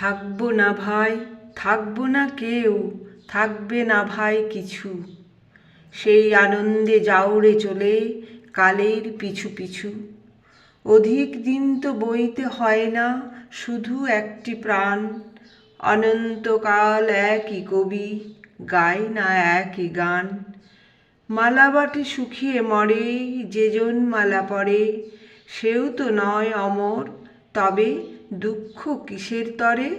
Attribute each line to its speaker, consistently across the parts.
Speaker 1: থাকব না ভাই, থাকব না কেউ, থাকবে না ভাই কিছু। সেই আনন্দে যাওরে চলে কালের পিছু পিছু। অধিক দিন তো বইতে হয় না, শুধু একটি প্রাণ। অনন্তকাল একই কবি, গায় না একই গান। মালাবাটে শুকিয়ে মরে যেজন মালা পরে, সেও তো নয় অমর তবে দুঃখ কিসের তরে?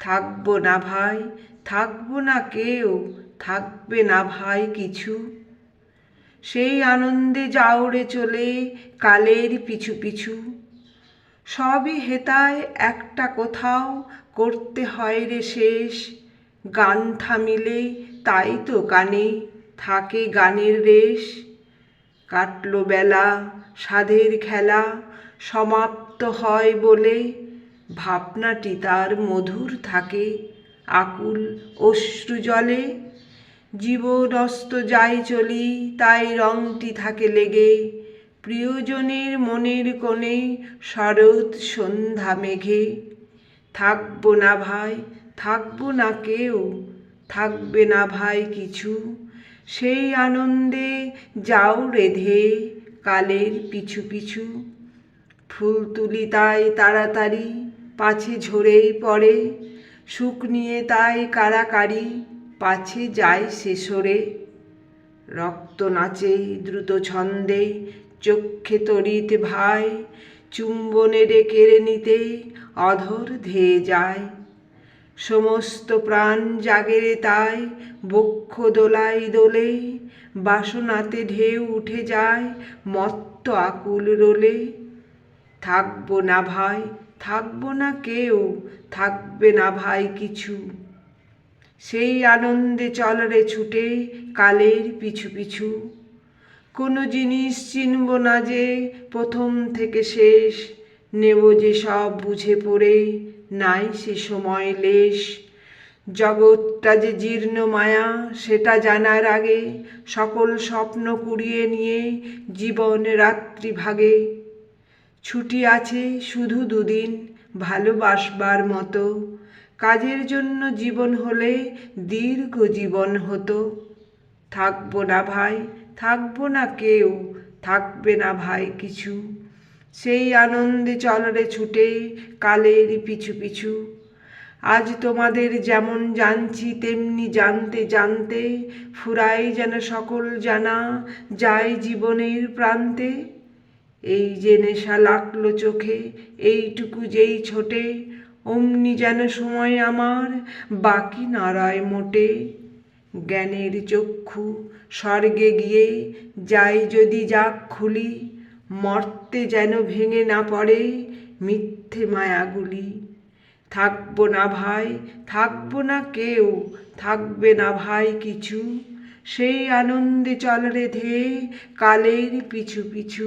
Speaker 1: থাকব না ভাই, থাকব না কেউ, থাকবে না ভাই কিছু। সেই আনন্দে যাওরে চলে কালের পিছু পিছু। সবই হেতায় একটা কোথাও করতে হয় রে শেষ। গান থামিলে তাই তো কানে থাকে গানের রেশ। কাটলো বেলা সাধের খেলা সমাপ্ত হয় বলে ভাবনাটি তার মধুর থাকে। আকুল অশ্রু জলে জীবন অস্ত যাই চলি, তাই রংটি থাকে লেগে। প্রিয়জনের মনের কোণে শরৎ সন্ধ্যা মেঘে। থাকব না ভাই, থাকব না কেউ, থাকবে না ভাই কিছু। সেই আনন্দে যাও রেধে কালের পিছু পিছু। ফুল তুলি তাই তাড়াতাড়ি, পাছে ঝরেই পড়ে, সুখ নিয়ে তাই কারাকারি পাছে যায় শেষরে। রক্ত নাচে দ্রুত ছন্দে, চক্ষে তরিত ভাই চুম্বনেরে কেড়ে নিতে অধর ধেয়ে যায়। সমস্ত প্রাণ জাগেরে তাই, বক্ষ দোলাই দোলে, বাসনাতে ঢেউ উঠে যায়, মত্ত আকুল রোলে। থাকব না ভাই, থাকব না কেউ, থাকবে না ভাই কিছু। সেই আনন্দে চলরে ছুটে কালের পিছু পিছু। কোনো জিনিস চিনব না যে প্রথম থেকে শেষ। নেব যে সব বুঝে পড়ে, নাই সে সময় লেশ। জগৎটা যে জীর্ণ মায়া, সেটা জানার আগে সকল স্বপ্ন কুড়িয়ে নিয়ে জীবন রাত্রি ভাগে। ছুটি আছে শুধু দুদিন ভালোবাসবার মতো। কাজের জন্য জীবন হলে দীর্ঘ জীবন হতো। থাকব না ভাই, থাকব না কেউ, থাকবে না ভাই কিছু। সেই আনন্দে চলরে ছুটে কালের পিছু পিছু। আজ তোমাদের যেমন জানছি, তেমনি জানতে জানতে ফুরাই যেন সকল জানা যায় জীবনের প্রান্তে। এই যে নেশা লাগল চোখে, এইটুকু যেই ছোটে, অমনি যেন সময় আমার, বাকি নাড়ায় মোটে। জ্ঞানের চক্ষু স্বর্গে গিয়ে যাই যদি যাক খুলি, মর্তে যেন ভেঙে না পড়ে মিথ্যে মায়াগুলি। থাকব না ভাই, থাকব না কেউ, থাকবে না ভাই কিছু। সেই আনন্দে চল রে ধেয়ে কালের পিছু পিছু।